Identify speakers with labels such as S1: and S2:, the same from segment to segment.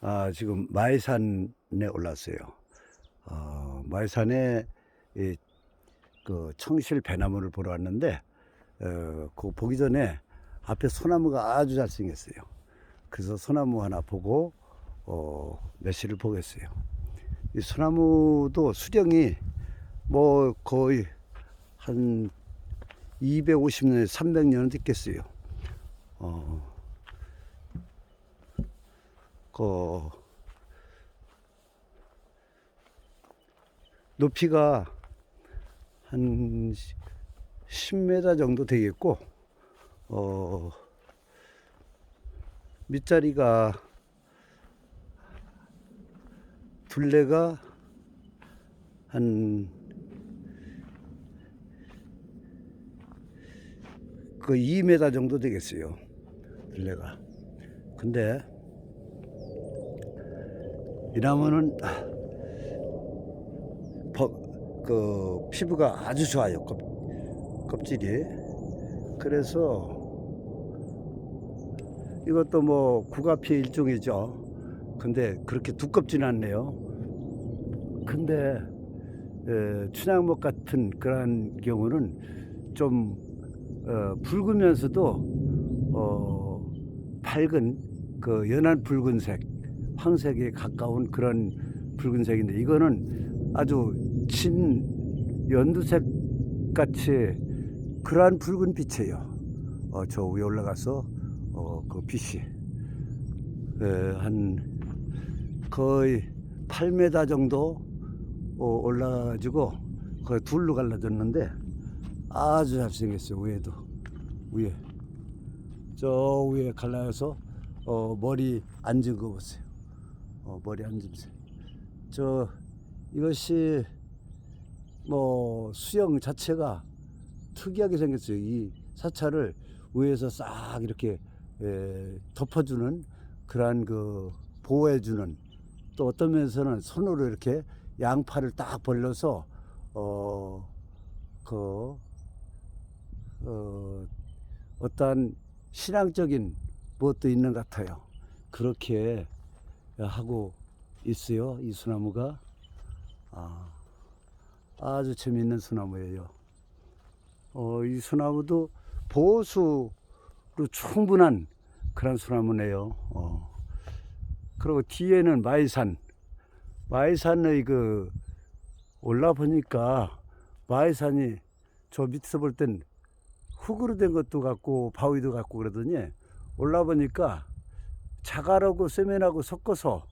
S1: 아, 지금 마이산에 올랐어요. 어, 마이산에 이, 그 청실 배나무를 보러 왔는데 어, 그 보기 전에 앞에 소나무가 아주 잘생겼어요. 그래서 소나무 하나 보고 어, 메시를 보겠어요. 이 소나무도 수령이 뭐 거의 한 250년, 300년은 됐겠어요. 어, 그 높이가 한 10m 정도 되겠고 어 밑자리가 둘레가 한 그 2m 정도 되겠어요. 둘레가. 근데 이 나무는 아, 버- 그 피부가 아주 좋아요. 껍, 껍질이. 그래서 이것도 뭐 국화피의 일종이죠. 근데 그렇게 두껍지는 않네요. 근데 에, 춘향목 같은 그런 경우는 좀 어, 붉으면서도 어, 밝은 그 연한 붉은색, 황색에 가까운 그런 붉은색인데 이거는 아주 진 연두색 같이 그러한 붉은 빛이에요. 어, 저 위에 올라가서 어, 그 빛이. 에, 한 거의 8m 정도 어, 올라가지고 거의 둘로 갈라졌는데 아주 잘생겼어요 위에도. 위에. 저 위에 갈라서 어, 머리 앉은 거 보세요 어, 머리 앉으세요 저 이것이 뭐 수영 자체가 특이하게 생겼어요 이 사찰을 위에서 싹 이렇게 에, 덮어주는 그러한 그 보호해주는 또 어떤 면에서는 손으로 이렇게 양팔을 딱 벌려서 어그 어, 어떠한 신앙적인 무엇도 있는 것 같아요. 그렇게 하고 있어요. 이 소나무가 아, 아주 재미있는 소나무예요. 어, 이 소나무도 보수로 충분한 그런 소나무네요. 어. 그리고 뒤에는 마이산, 마이산의 그 올라 보니까 마이산이 저 밑에서 볼 땐 흙으로 된 것도 같고 바위도 같고 그러더니 올라 보니까 자갈하고 세면하고 섞어서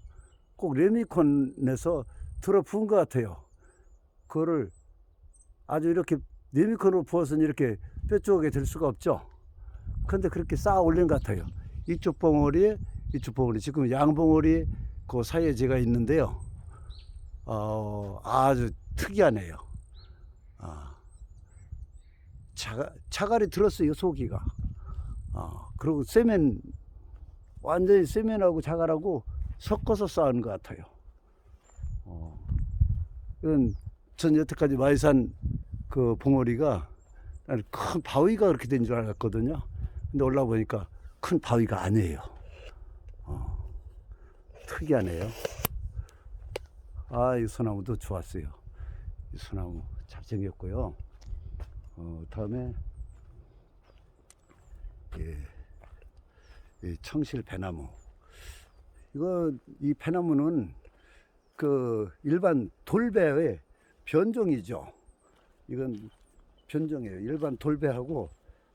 S1: 꼭 레미콘에서 들어 부은 것 같아요. 그거를 아주 이렇게 레미콘으로 부어서는 이렇게 뾰족하게 될 수가 없죠. 근데 그렇게 쌓아 올린 것 같아요. 이쪽 봉오리, 이쪽 봉오리. 지금 양봉오리 그 사이에 제가 있는데요. 어, 아주 특이하네요. 아. 자가, 자갈이 들었어요, 속이가. 아, 그리고 세면, 완전히 세면하고 자갈하고 섞어서 쌓은 것 같아요. 어, 이건 전 여태까지 마이산 그 봉오리가 큰 바위가 그렇게 된 줄 알았거든요. 근데 올라 보니까 큰 바위가 아니에요. 어, 특이하네요. 아, 이 소나무도 좋았어요. 이 소나무 잘생겼고요. 어, 다음에 예, 이 청실 배나무. 이거 이 배나무는 그 일반 돌배의 변종이죠. 이건 변종이에요. 일반 돌배하고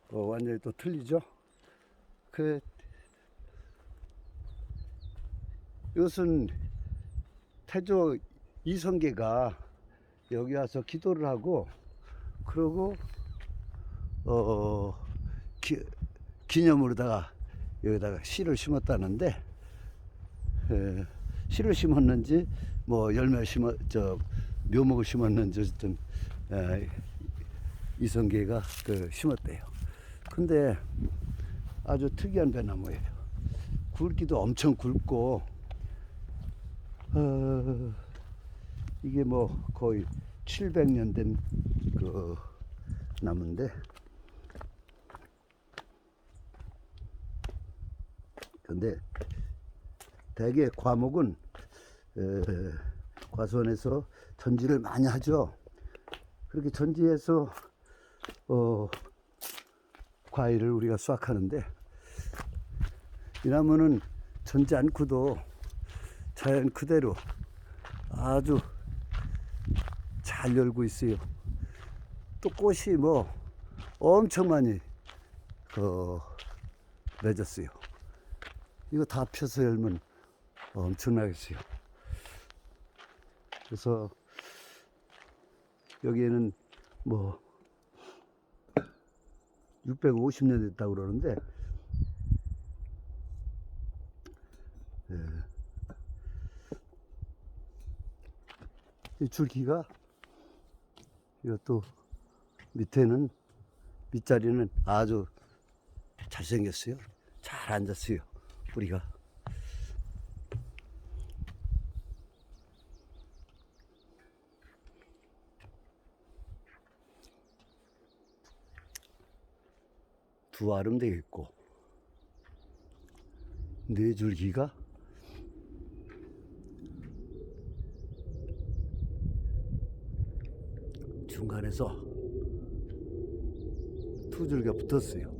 S1: 어, 완전히 또 틀리죠. 그 이것은 태조 이성계가 여기 와서 기도를 하고 그러고 어 기, 기념으로다가 여기다가 씨를 심었다는데 에, 씨를 심었는지 뭐 열매 심어 저 묘목을 심었는지 어쨌든 에, 이성계가 그 심었대요. 근데 아주 특이한 배나무예요. 굵기도 엄청 굵고 어, 이게 뭐 거의 700년 된 그 나무인데 근데 대개 과목은 에, 과수원에서 전지를 많이 하죠. 그렇게 전지해서 어, 과일을 우리가 수확하는데 이 나무는 전지 않고도 자연 그대로 아주 잘 열고 있어요. 또 꽃이 뭐 엄청 많이 어, 맺었어요. 이거 다 펴서 열면 엄청나겠어요. 그래서 여기에는 뭐 650년 됐다고 그러는데 예. 이 줄기가 이것도 밑에는 밑자리는 아주 잘생겼어요. 잘 앉았어요. 뿌리가. 두 알음 되겠고 네 줄기가 중간에서 두 줄기가 붙었어요.